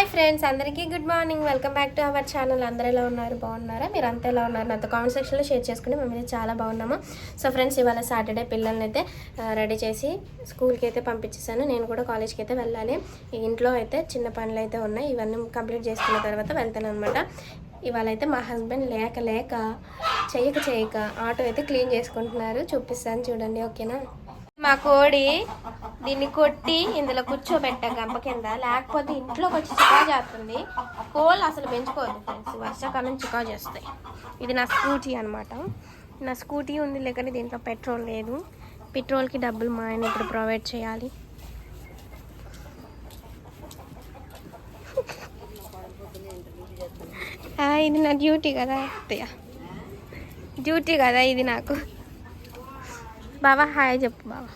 Hi friends అందరికీ good morning. Welcome back to our channel. అందరూ ఎలా ఉన్నారు? బాగున్నారా? మీరు అంతా ఎలా ఉన్నారు? నాతో కామెంట్ సెక్షన్లో షేర్ చేసుకుని మేము చాలా బాగున్నాము. సో ఫ్రెండ్స్ ఇవాళ సాటర్డే పిల్లల్ని అయితే రెడీ చేసి స్కూల్కి అయితే పంపించేసాను నేను కూడా కాలేజ్కి అయితే వెళ్ళాలి. ఇంట్లో అయితే చిన్న పనులు అయితే ఉన్నాయి. ఇవన్నీ కంప్లీట్ చేసుకున్న తర్వాత వెళ్తాను అనమాట ఇవాళ అయితే మా హస్బెండ్ లేక లేక చేయక చేయక ఆటో అయితే క్లీన్ చేసుకుంటున్నారు. చూపిస్తాను చూడండి ఓకేనా? మా కోడి దీన్ని కొట్టి ఇందులో కూర్చోబెట్టా గంప కింద. లేకపోతే ఇంట్లోకి వచ్చి చికా చేస్తుంది. కోళ్ళు అసలు పెంచుకోవద్దు ఫ్రెండ్స్. వర్షాకాలం చికా చేస్తాయి. ఇది నా స్కూటీ అనమాట నా స్కూటీ ఉంది లేకని దీంట్లో పెట్రోల్ లేదు. పెట్రోల్కి డబ్బులు మా ఆయన ఇప్పుడు ప్రొవైడ్ చేయాలి. ఇది నా డ్యూటీ కదా అత్తయ్య. డ్యూటీ కదా ఇది నాకు. బాబా హాయ్ చెప్పు బాబా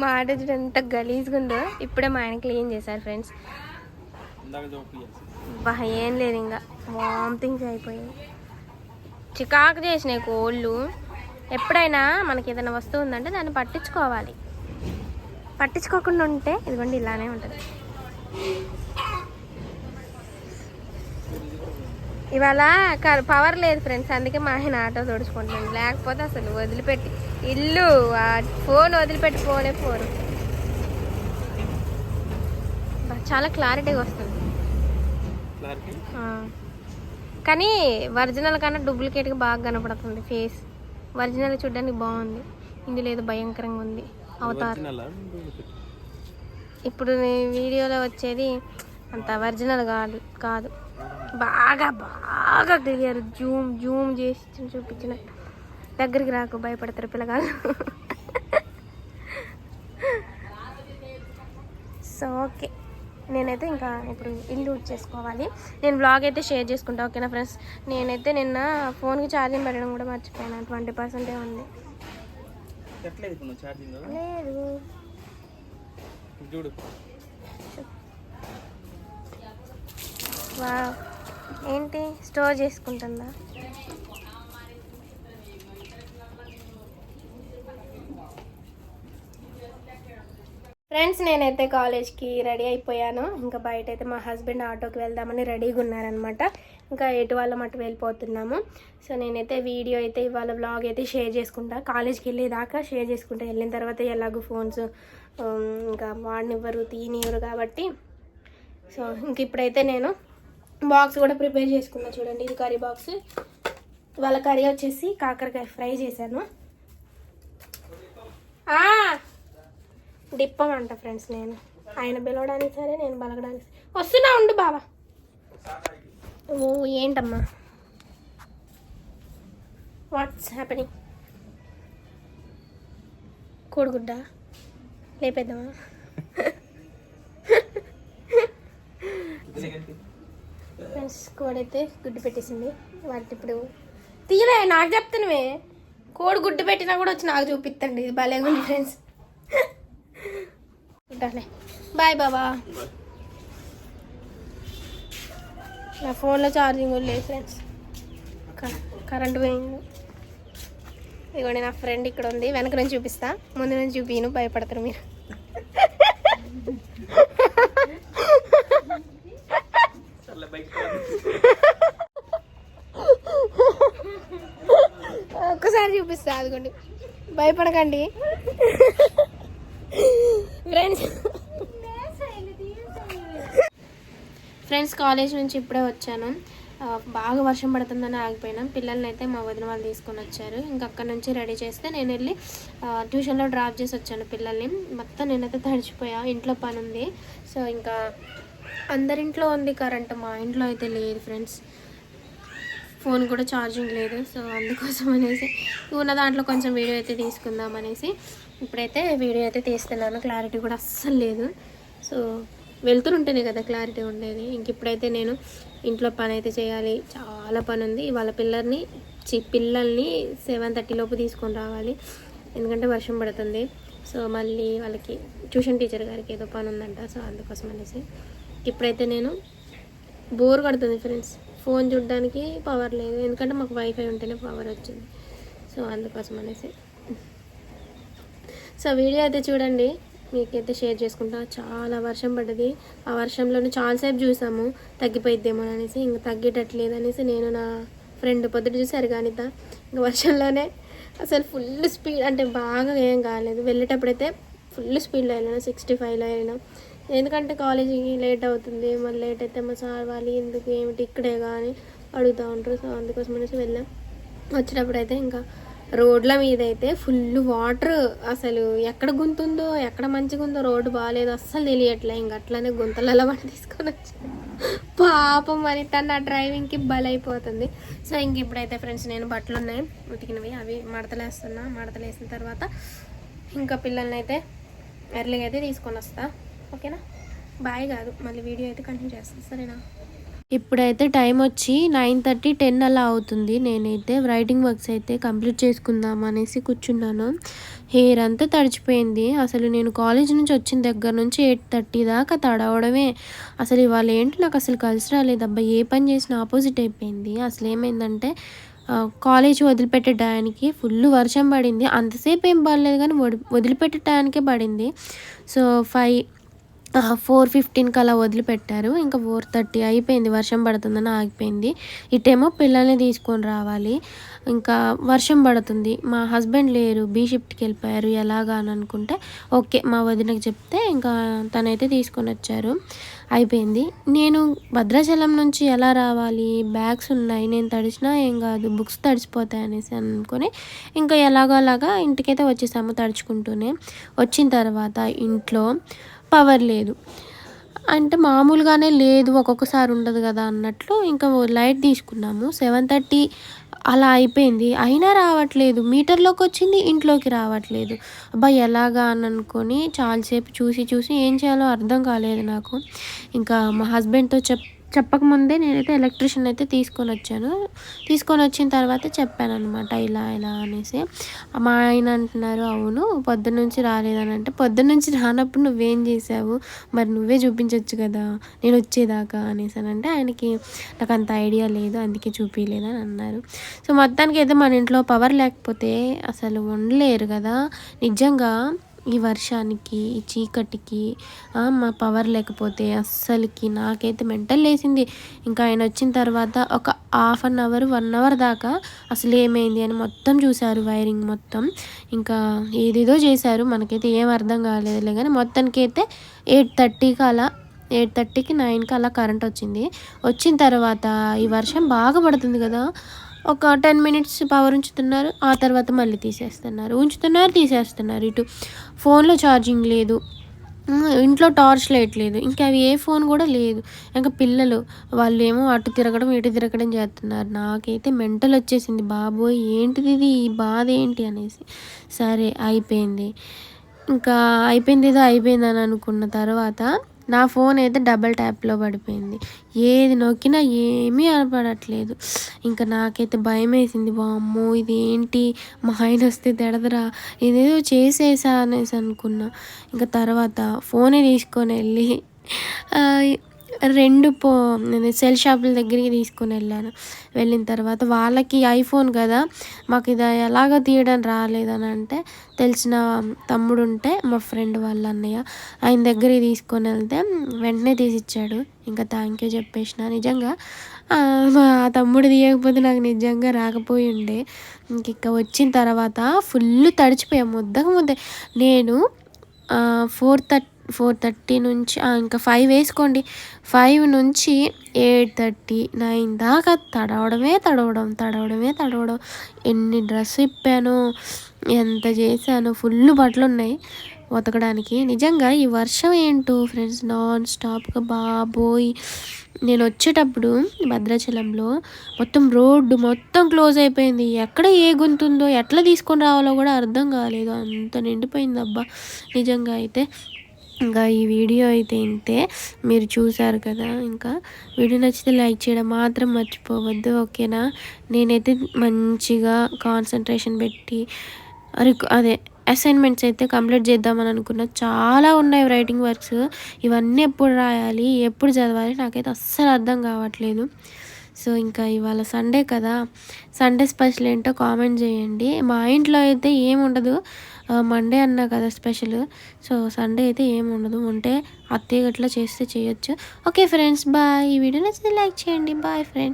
మా ఆట చూడు ఎంత గలీజ్గా ఉందో ఇప్పుడే మా ఆయన క్లీన్ చేశారు ఫ్రెండ్స్. ఇందాక జోక్ చేసి బా ఏం లేదు ఇంకా వామిటింగ్స్ అయిపోయాయి. చికాకు చేసినాయి కోళ్ళు. ఎప్పుడైనా మనకి ఏదైనా వస్తువు ఉందంటే దాన్ని పట్టించుకోవాలి. పట్టించుకోకుండా ఉంటే ఇదిగోండి ఇలానే ఉంటుంది. ఇవాళ పవర్ లేదు ఫ్రెండ్స్ అందుకే మా ఆయన ఆటో తుడుచుకుంటాను లేకపోతే అసలు వదిలిపెట్టి. ఇల్లు ఆ ఫోన్ వదిలిపెట్టి ఫోనే ఫోన్ చాలా క్లారిటీగా వస్తుంది. కానీ ఒరిజినల్ కన్నా డూప్లికేట్గా బాగా కనపడుతుంది ఫేస్ ఒరిజినల్ చూడడానికి బాగుంది. ఇందులో ఏదో భయంకరంగా ఉంది. అవతార్. ఇప్పుడు వీడియోలో వచ్చేది అంత ఒరిజినల్ కాదు కాదు. బాగా బాగా క్లియర్ జూమ్ జూమ్ చేసి చూపించిన దగ్గరికి రాకు భయపడతారు పిల్లగాళ్ళు. So okay. నేనైతే ఇంకా ఇప్పుడు ఇల్లు చేసుకోవాలి నేను బ్లాగ్ అయితే షేర్ చేసుకుంటా ఓకేనా ఫ్రెండ్స్ నేనైతే నిన్న ఫోన్కి ఛార్జింగ్ పెట్టడం కూడా మర్చిపోయాను. ట్వంటీ పర్సెంటే ఉంది. లేదు. చూడు. వా ఏంటి? స్టోర్ చేసుకుంటుందా? ఫ్రెండ్స్ నేనైతే కాలేజ్కి రెడీ అయిపోయాను. ఇంకా బయట అయితే మా హస్బెండ్ ఆటోకి వెళ్దామని రెడీగా ఉన్నారనమాట ఇంకా ఎటు వాళ్ళం అటు వెళ్ళిపోతున్నాము. సో నేనైతే వీడియో అయితే ఇవాళ వ్లాగ్ అయితే షేర్ చేసుకుంటా. కాలేజ్కి వెళ్ళేదాకా షేర్ చేసుకుంటా. వెళ్ళిన తర్వాత ఎలాగో ఫోన్స్ ఇంకా వాడినివ్వరు తీనివ్వరు కాబట్టి. సో ఇంక ఇప్పుడైతే నేను బాక్స్ కూడా ప్రిపేర్ చేసుకున్నా చూడండి. ఇది కర్రీ బాక్స్. వాళ్ళ కర్రీ వచ్చేసి కాకరకాయ ఫ్రై చేశాను. డిప్పం అంట ఫ్రెండ్స్ నేను. ఆయన పిలవడానికి సరే నేను బలగడానికి సరే. వస్తున్నా ఉండు బాబా ఓ ఏంటమ్మా? వాట్స్ హ్యాపెనింగ్ కోడిగుడ్డ? లేపేద్దామా ఫ్రెండ్స్ కోడైతే గుడ్డు పెట్టేసింది. వాటి ఇప్పుడు తీయలే నాకు చెప్తానువే కోడి గుడ్డు పెట్టినా కూడా వచ్చి నాకు చూపిస్తండి ఇది భలే ఉంది ఫ్రెండ్స్ ఉంటాలే బాయ్ బాబా. నా ఫోన్లో ఛార్జింగ్ కూడా లేదు ఫ్రెండ్స్ కరెంట్ పోయింది. ఇదిగోండి నా ఫ్రెండ్ ఇక్కడ ఉంది. వెనక నుంచి చూపిస్తా. ముందు నుంచి చూపిను భయపడతారు మీరు. చూపిస్తా అదిగోండి. భయపడకండి. ఫ్రెండ్స్ ఫ్రెండ్స్ కాలేజ్ నుంచి ఇప్పుడే వచ్చాను. బాగా వర్షం పడుతుందని ఆగిపోయినాం. పిల్లల్ని అయితే మా వదిన వాళ్ళు తీసుకొని వచ్చారు. ఇంకా అక్కడి నుంచి రెడీ చేస్తే నేను వెళ్ళి ట్యూషన్లో డ్రాప్ చేసి వచ్చాను పిల్లల్ని. మొత్తం నేనైతే తడిచిపోయా. ఇంట్లో పని ఉంది సో ఇంకా అందరింట్లో ఉంది కరెంట్. మా ఇంట్లో అయితే లేదు ఫ్రెండ్స్ ఫోన్ కూడా ఛార్జింగ్ లేదు సో అందుకోసం అనేసి ఉన్న దాంట్లో కొంచెం వీడియో అయితే తీసుకుందాం అనేసి ఇప్పుడైతే వీడియో అయితే తీస్తున్నాను. క్లారిటీ కూడా అస్సలు లేదు. సో వెళ్తుంటేనే కదా క్లారిటీ ఉండేది. ఇంక ఇప్పుడైతే నేను ఇంట్లో పని అయితే చేయాలి. చాలా పని ఉంది. వాళ్ళ పిల్లల్ని చి పిల్లల్ని సెవెన్ థర్టీ లోపు తీసుకొని రావాలి. ఎందుకంటే వర్షం పడుతుంది. సో మళ్ళీ వాళ్ళకి ట్యూషన్ టీచర్ గారికి ఏదో పని ఉందంట. సో అందుకోసం అనేసి ఇప్పుడైతే నేను బోర్ కొడుతుంది ఫ్రెండ్స్. ఫోన్ చూడడానికి పవర్ లేదు. ఎందుకంటే మాకు వైఫై ఉంటేనే పవర్ వచ్చింది. సో అందుకోసం అనేసి. సో వీడియో అయితే చూడండి. మీకైతే షేర్ చేసుకుంటా. చాలా వర్షం పడ్డది. ఆ వర్షంలోనే చాలాసేపు చూసాము. తగ్గిపోయిద్దేమో అనేసి. ఇంకా తగ్గేటట్లేదు అనేసి నేను నా ఫ్రెండ్ పొద్దుట చూసారు కానిత ఇంకా వర్షంలోనే అసలు ఫుల్ స్పీడ్ అంటే బాగా ఏం కాలేదు. వెళ్ళేటప్పుడైతే ఫుల్ స్పీడ్లో వెళ్ళినా సిక్స్టీ ఫైవ్లో వెళ్ళినా. ఎందుకంటే కాలేజీకి లేట్ అవుతుంది మళ్ళీ లేట్ అయితే మా సార్ వాళ్ళు ఎందుకు ఏమిటి ఇక్కడే కానీ అడుగుతూ ఉంటారు. సో అందుకోసం అనేసి వెళ్ళాం. వచ్చినప్పుడు అయితే ఇంకా రోడ్ల మీద అయితే ఫుల్ వాటర్ అసలు ఎక్కడ గుంతుందో ఎక్కడ మంచిగా ఉందో రోడ్డు బాగాలేదు అస్సలు తెలియట్లే. ఇంక అట్లనే గుంతలలో పడి తీసుకొని వచ్చాను పాపం మరి ఆ డ్రైవింగ్కి బలైపోతుంది. సో ఇంక ఇప్పుడైతే ఫ్రెండ్స్ నేను బట్టలు ఉన్నాయి ఉతికినవి అవి మడతలేస్తున్నా మడతలేసిన తర్వాత ఇంకా పిల్లల్ని అయితే ఎర్లీగా అయితే తీసుకొని వస్తాను ఓకేనా? బాయ్ కాదు మళ్ళీ వీడియో అయితే కంటిన్యూ చేస్తాను సరేనా? ఇప్పుడైతే టైం వచ్చి నైన్ థర్టీ టెన్ అలా అవుతుంది. నేనైతే రైటింగ్ వర్క్స్ అయితే కంప్లీట్ చేసుకుందాం అనేసి కూర్చున్నాను. హెయిర్ అంతా తడిచిపోయింది. అసలు నేను కాలేజ్ నుంచి వచ్చిన దగ్గర నుంచి ఎయిట్ థర్టీ దాకా తడవడమే. అసలు ఇవాళ ఏంటి? నాకు అసలు కలిసి రాలేదు. అబ్బా ఏ పని చేసినా ఆపోజిట్ అయిపోయింది. అసలు ఏమైందంటే కాలేజ్ వదిలిపెట్టే టయానికి ఫుల్ వర్షం పడింది. అంతసేపు ఏం పడలేదు కానీ వడి వదిలిపెట్టే టయానికే పడింది. సో ఫైవ్ ఫోర్ ఫిఫ్టీన్కి అలా వదిలిపెట్టారు. ఇంకా ఫోర్ థర్టీ అయిపోయింది. వర్షం పడుతుందని ఆగిపోయింది. ఇటేమో పిల్లల్ని తీసుకొని రావాలి. ఇంకా వర్షం పడుతుంది. మా హస్బెండ్ లేరు. బీ షిఫ్ట్కి వెళ్ళిపోయారు. ఎలాగా అని అనుకుంటే ఓకే మా వదినకి చెప్తే ఇంకా తనైతే తీసుకొని వచ్చారు. అయిపోయింది. నేను భద్రాచలం నుంచి ఎలా రావాలి? బ్యాగ్స్ ఉన్నాయి. నేను తడిచినా ఏం కాదు. బుక్స్ తడిచిపోతాయి అనేసి అనుకొని ఇంకా ఎలాగో అలాగా ఇంటికైతే వచ్చేసాము తడుచుకుంటూనే. వచ్చిన తర్వాత ఇంట్లో పవర్ లేదు. అంటే మామూలుగానే లేదు ఒక్కొక్కసారి ఉండదు కదా అన్నట్లు ఇంకా లైట్ తీసుకున్నాము. సెవెన్ థర్టీ అలా అయిపోయింది. అయినా రావట్లేదు. మీటర్లోకి వచ్చింది ఇంట్లోకి రావట్లేదు. అబ్బా ఎలాగా అని అనుకొని చాలాసేపు చూసి చూసి ఏం చేయాలో అర్థం కాలేదు నాకు. ఇంకా మా హస్బెండ్తో చెప్ చెప్పకముందే నేనైతే ఎలక్ట్రిషియన్ అయితే తీసుకొని వచ్చాను. తీసుకొని వచ్చిన తర్వాత చెప్పాను అనమాట ఇలా ఇలా అనేసి. మా ఆయన అంటున్నారు అవును పొద్దున్న నుంచి రాలేదని. అంటే పొద్దున్న నుంచి రానప్పుడు నువ్వేం చేసావు మరి నువ్వే చూపించవచ్చు కదా నేను వచ్చేదాకా అనేసి అని. అంటే ఆయనకి నాకు అంత ఐడియా లేదు అందుకే చూపించలేదని అన్నారు. సో మొత్తానికి అయితే మన ఇంట్లో పవర్ లేకపోతే అసలు ఉండలేరు కదా. నిజంగా ఈ వర్షానికి ఈ చీకటికి మా పవర్ లేకపోతే అస్సలకి నాకైతే మెంటల్ లేసింది. ఇంకా ఆయన వచ్చిన తర్వాత ఒక half an hour one hour దాకా అసలు ఏమైంది అని మొత్తం చూశారు వైరింగ్ మొత్తం. ఇంకా ఏదేదో చేశారు. మనకైతే ఏం అర్థం కాలేదులే కానీ మొత్తానికి అయితే ఎయిట్ థర్టీకి అలా ఎయిట్ థర్టీకి నైన్కి అలా కరెంట్ వచ్చింది. వచ్చిన తర్వాత ఈ వర్షం బాగా పడుతుంది కదా. ఒక టెన్ మినిట్స్ పవర్ ఉంచుతున్నారు ఆ తర్వాత మళ్ళీ తీసేస్తున్నారు. ఉంచుతున్నారు తీసేస్తున్నారు. ఇటు ఫోన్లో ఛార్జింగ్ లేదు. ఇంట్లో టార్చ్ లైట్ లేదు. ఇంకా అవి ఏ ఫోన్ కూడా లేదు. ఇంకా పిల్లలు వాళ్ళు ఏమో అటు తిరగడం ఇటు తిరగడం చేస్తున్నారు. నాకైతే మెంటల్ వచ్చేసింది. బాబోయ్ ఏంటిది ఇది? ఈ బాధ ఏంటి? అనేసి. సరే అయిపోయింది. ఇంకా అయిపోయింది ఏదో అయిపోయింది అని అనుకున్న తర్వాత నా ఫోన్ అయితే డబల్ ట్యాప్లో పడిపోయింది. ఏది నొక్కినా ఏమీ అనపడట్లేదు. ఇంకా నాకైతే భయం వేసింది వామ్మో ఇది ఏంటి మా ఆయన వస్తే తిడదరా. ఇదేదో చేసేసా అనేసి అనుకున్నా. ఇంకా తర్వాత ఫోనే తీసుకొని వెళ్ళి రెండు పో నేను సెల్ షాపుల దగ్గరికి తీసుకొని వెళ్ళాను. వెళ్ళిన తర్వాత వాళ్ళకి ఐఫోన్ కదా మాకు ఇది ఎలాగో తీయడం రాలేదని అంటే తెలిసిన తమ్ముడు ఉంటే మా ఫ్రెండ్ వాళ్ళ అన్నయ్య ఆయన దగ్గరికి తీసుకొని వెళ్తే వెంటనే తీసిచ్చాడు. ఇంకా థ్యాంక్ యూ చెప్పేసిన. నిజంగా ఆ, మా తమ్ముడు తీయకపోతే నాకు నిజంగా రాకపోయి ఉండే. ఇంక ఇక వచ్చిన తర్వాత ఫుల్ తడిచిపోయాం. ముద్దకు ముద్ద. నేను ఫోర్ థర్టీ ఫోర్ థర్టీ నుంచి ఇంకా ఫైవ్ వేసుకోండి. ఫైవ్ నుంచి ఎయిట్ థర్టీ నైన్ దాకా తడవడమే తడవడం తడవడమే తడవడం. ఎన్ని డ్రెస్ ఇప్పాను ఎంత చేశాను ఫుల్ బట్టలు ఉన్నాయి ఉతకడానికి. నిజంగా ఈ వర్షం ఏంటో ఫ్రెండ్స్ నాన్ స్టాప్గా బాబోయ్. నేను వచ్చేటప్పుడు భద్రాచలంలో మొత్తం రోడ్డు మొత్తం క్లోజ్ అయిపోయింది. ఎక్కడ ఏ గుంతుందో ఎట్లా తీసుకొని రావాలో కూడా అర్థం కాలేదు. అంత నిండిపోయింది అబ్బా. నిజంగా అయితే ఇంకా ఈ వీడియో అయితే ఇంతే. మీరు చూసారు కదా ఇంకా. వీడియో నచ్చితే లైక్ చేయడం మాత్రం మర్చిపోవద్దు ఓకేనా? నేనైతే మంచిగా కాన్సన్ట్రేషన్ పెట్టి అదే అసైన్మెంట్స్ అయితే కంప్లీట్ చేద్దామని అనుకున్నా. చాలా ఉన్నాయి రైటింగ్ వర్క్స్ ఇవన్నీ ఎప్పుడు రాయాలి ఎప్పుడు చదవాలి నాకైతే అస్సలు అర్థం కావట్లేదు. సో ఇంకా ఇవాళ సండే కదా. సండే స్పెషల్ ఏంటో కామెంట్ చేయండి. మా ఇంట్లో అయితే ఏముండదు. మండే అన్నా కదా స్పెషల్ సో సండే అయితే ఏమి ఉండదు. ఉంటే అత్తయ్య గట్లా చేస్తే చేయొచ్చు. ఓకే ఫ్రెండ్స్ బాయ్ ఈ వీడియో నచ్చితే లైక్ చేయండి. Bye friends